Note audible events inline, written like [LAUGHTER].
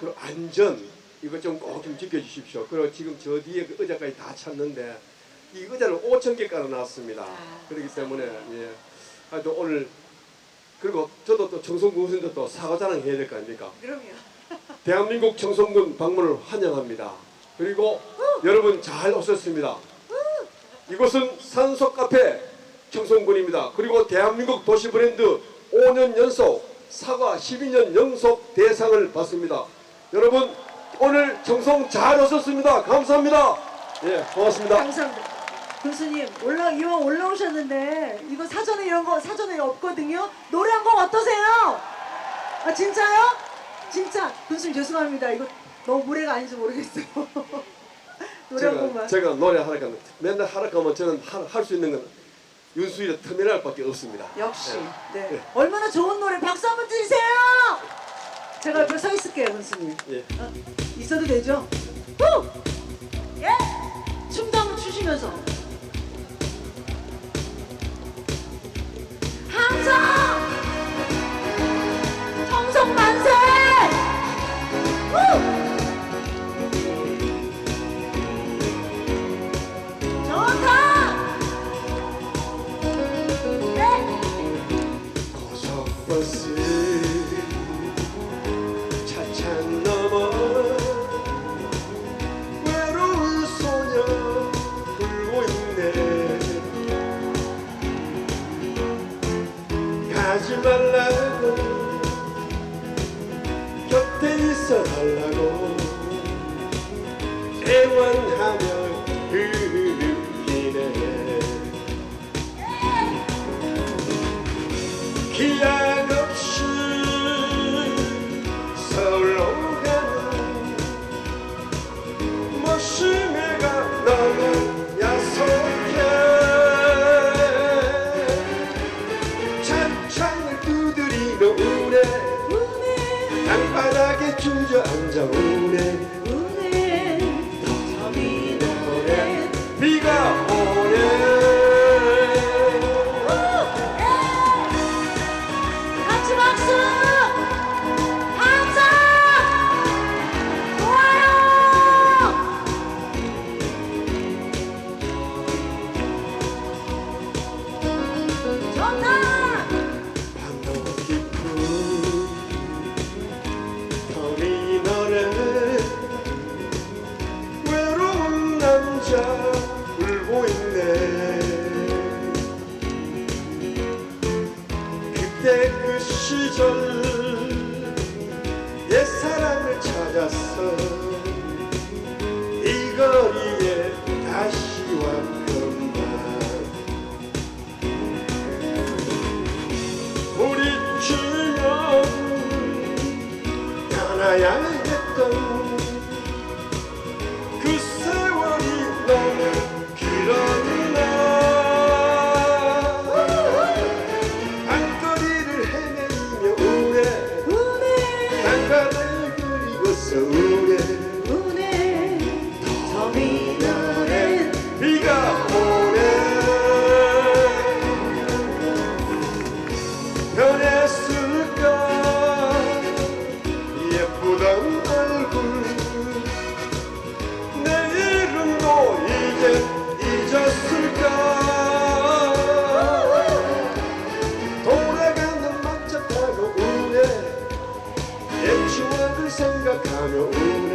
그 안전 이거 좀 꼭 좀 지켜주십시오. 그리고 지금 저 뒤에 그 의자까지 다 찼는데 이 의자를 5천 개 깔아놨습니다. 아. 그렇기 때문에 예. 하여튼 오늘 그리고 저도 또 청송군 선도 또 사과자랑 해야 될 거 아닙니까? 그럼요. [LAUGHS] 대한민국 청송군 방문을 환영합니다. 그리고 여러분 잘 오셨습니다. 이곳은 산소 카페 청송군입니다. 그리고 대한민국 도시 브랜드 5년 연속 사과 12년 연속 대상을 받습니다. 여러분 오늘 청송 잘 오셨습니다. 감사합니다. 예, 고맙습니다. 감사합니다. 군수님 올라 이왕 올라오셨는데 이거 사전에 이런 거 사전에 없거든요. 노래 한 곡 어떠세요? 아 진짜요? 진짜 군수님 죄송합니다. 이거 너무 무례가 아닌지 모르겠어요. [LAUGHS] 노래 한 제가, 곡만. 제가 노래 하락하면 맨날 하락하면 저는 할 수 있는 건 윤수일의 터미널밖에 없습니다. 역시 예. 네 얼마나 좋은 노래 박수 한번 주세요. 제가 옆에 서 있을게요 군수님. 예. 어, 있어도 되죠? 후! 예! 춤도 한번 추시면서 항상 청성 만세! 후! 좋다! 네! 고속버스 말라고. 곁에 있어 달라고. 애원하며 흘리네 기약 바닥에 주저앉아 우네 그때 그 시절 옛사랑을 찾았어. 이 거리에 다시 왔건만. 우리 주여 떠나야 했던 변했을까? 예쁘던 얼굴. 내일은도 이제 잊었을까? 돌아가는 막차 타고 우네 옛 추억을 생각하며 우네